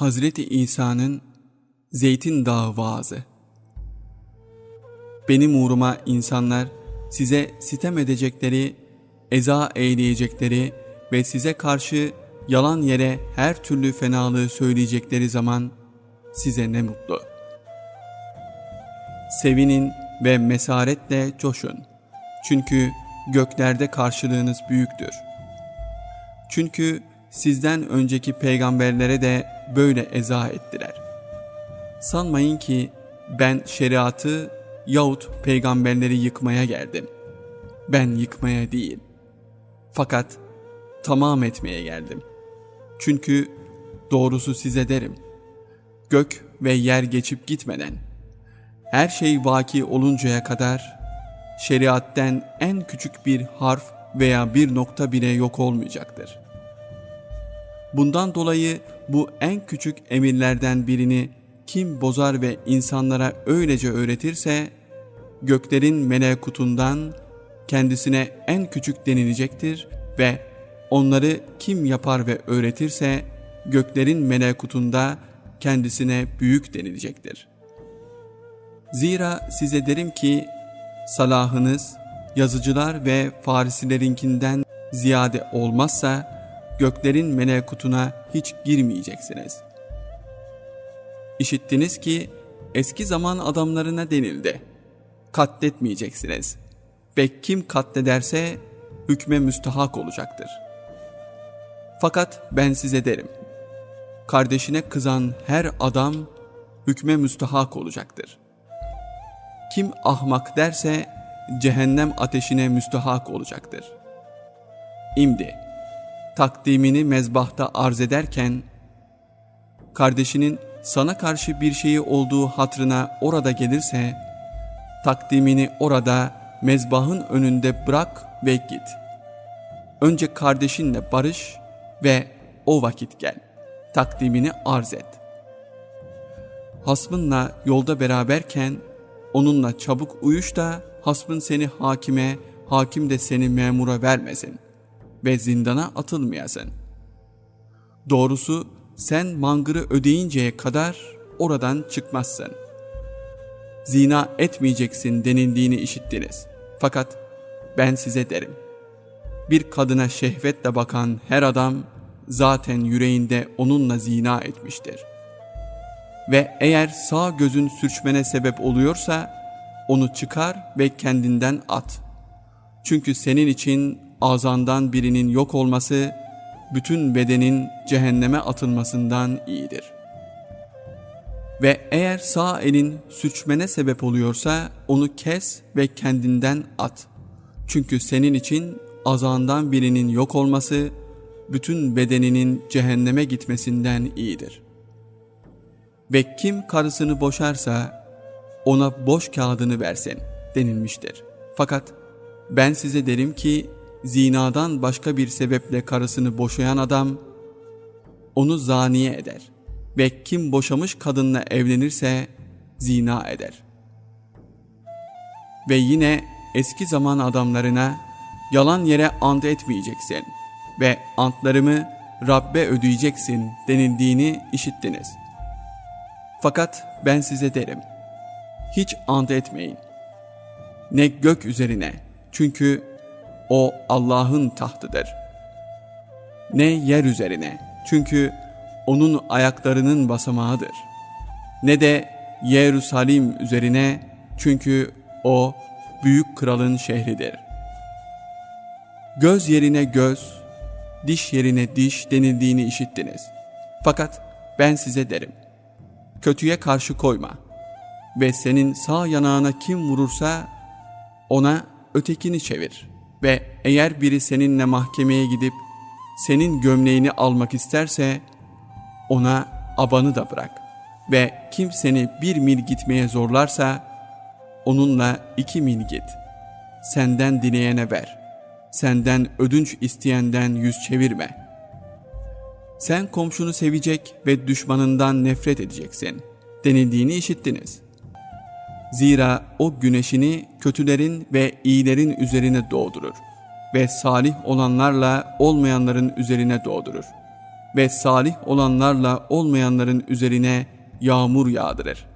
Hazreti İsa'nın Zeytin Dağı vaazı. Benim uğruma insanlar size sitem edecekleri, eza eyleyecekleri ve size karşı yalan yere her türlü fenalığı söyleyecekleri zaman size ne mutlu. Sevinin ve mesaretle coşun. Çünkü göklerde karşılığınız büyüktür. Çünkü sizden önceki peygamberlere de böyle eza ettiler. Sanmayın ki ben şeriatı yahut peygamberleri yıkmaya geldim. Ben yıkmaya değil. Fakat tamam etmeye geldim. Çünkü doğrusu size derim. Gök ve yer geçip gitmeden, her şey vaki oluncaya kadar şeriatten en küçük bir harf veya bir nokta bile yok olmayacaktır. Bundan dolayı bu en küçük emirlerden birini kim bozar ve insanlara öylece öğretirse, göklerin melekutundan kendisine en küçük denilecektir ve onları kim yapar ve öğretirse, göklerin melekutunda kendisine büyük denilecektir. Zira size derim ki, salahınız yazıcılar ve farisilerinkinden ziyade olmazsa, göklerin melekutuna hiç girmeyeceksiniz. İşittiniz ki eski zaman adamlarına denildi. Katletmeyeceksiniz. Ve kim katlederse hükme müstahak olacaktır. Fakat ben size derim. Kardeşine kızan her adam hükme müstahak olacaktır. Kim ahmak derse cehennem ateşine müstahak olacaktır. İmdi takdimini mezbahta arz ederken, kardeşinin sana karşı bir şeyi olduğu hatrına orada gelirse, takdimini orada mezbahın önünde bırak ve git. Önce kardeşinle barış ve o vakit gel. Takdimini arz et. Hasmınla yolda beraberken onunla çabuk uyuş da hasmın seni hakime, hakim de seni memura vermesin.'' Ve zindana atılmayasın. Doğrusu sen mangırı ödeyinceye kadar oradan çıkmazsın. Zina etmeyeceksin denildiğini işittiniz. Fakat ben size derim. Bir kadına şehvetle bakan her adam zaten yüreğinde onunla zina etmiştir. Ve eğer sağ gözün sürçmene sebep oluyorsa onu çıkar ve kendinden at. Çünkü senin için azandan birinin yok olması, bütün bedenin cehenneme atılmasından iyidir. Ve eğer sağ elin sürçmene sebep oluyorsa onu kes ve kendinden at. Çünkü senin için azandan birinin yok olması, bütün bedeninin cehenneme gitmesinden iyidir. Ve kim karısını boşarsa ona boş kağıdını versin denilmiştir. Fakat ben size derim ki zinadan başka bir sebeple karısını boşayan adam onu zaniye eder ve kim boşamış kadınla evlenirse zina eder. Ve yine eski zaman adamlarına yalan yere ant etmeyeceksin ve antlarımı Rabbe ödeyeceksin denildiğini işittiniz. Fakat ben size derim, hiç ant etmeyin. Ne gök üzerine, çünkü o Allah'ın tahtıdır. Ne yer üzerine çünkü onun ayaklarının basamağıdır. Ne de Yerusalim üzerine çünkü o büyük kralın şehridir. Göz yerine göz, diş yerine diş denildiğini işittiniz. Fakat ben size derim. Kötüye karşı koyma ve senin sağ yanağına kim vurursa ona ötekini çevir.'' Ve eğer biri seninle mahkemeye gidip senin gömleğini almak isterse ona abanı da bırak ve kim seni bir mil gitmeye zorlarsa onunla iki mil git. Senden dileyene ver. Senden ödünç isteyenden yüz çevirme. Sen komşunu sevecek ve düşmanından nefret edeceksin denildiğini işittiniz.'' Zira o güneşini kötülerin ve iyilerin üzerine doğdurur ve salih olanlarla olmayanların üzerine doğdurur. ve salih olanlarla olmayanların üzerine yağmur yağdırır.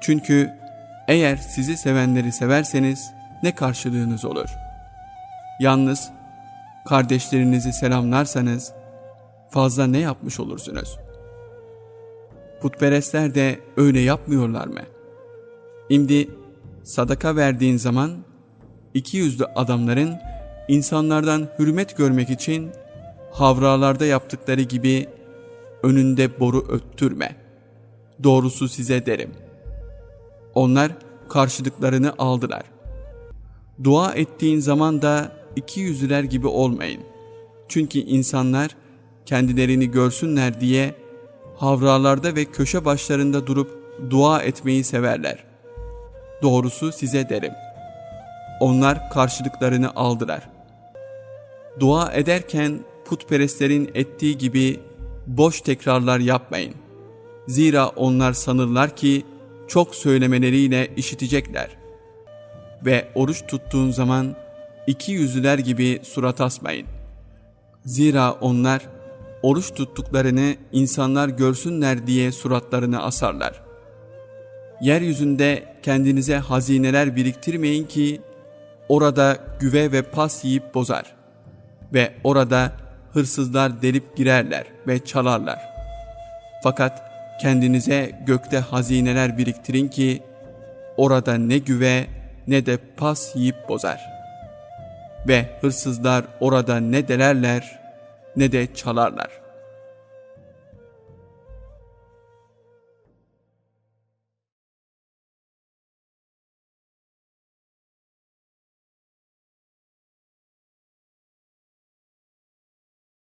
Çünkü eğer sizi sevenleri severseniz ne karşılığınız olur? Yalnız kardeşlerinizi selamlarsanız fazla ne yapmış olursunuz? Putperestler de öyle yapmıyorlar mı? Şimdi sadaka verdiğin zaman iki yüzlü adamların insanlardan hürmet görmek için havralarda yaptıkları gibi önünde boru öttürme. Doğrusu size derim. Onlar karşılıklarını aldılar. Dua ettiğin zaman da iki yüzlüler gibi olmayın. Çünkü insanlar kendilerini görsünler diye havralarda ve köşe başlarında durup dua etmeyi severler. Doğrusu size derim. Onlar karşılıklarını aldılar. Dua ederken putperestlerin ettiği gibi boş tekrarlar yapmayın. Zira onlar sanırlar ki çok söylemeleriyle işitecekler. Ve oruç tuttuğun zaman iki yüzlüler gibi surat asmayın. Zira onlar oruç tuttuklarını insanlar görsünler diye suratlarını asarlar. Yeryüzünde kendinize hazineler biriktirmeyin ki orada güve ve pas yiyip bozar ve orada hırsızlar delip girerler ve çalarlar. Fakat kendinize gökte hazineler biriktirin ki orada ne güve ne de pas yiyip bozar. Ve hırsızlar orada ne delerler ne de çalarlar.''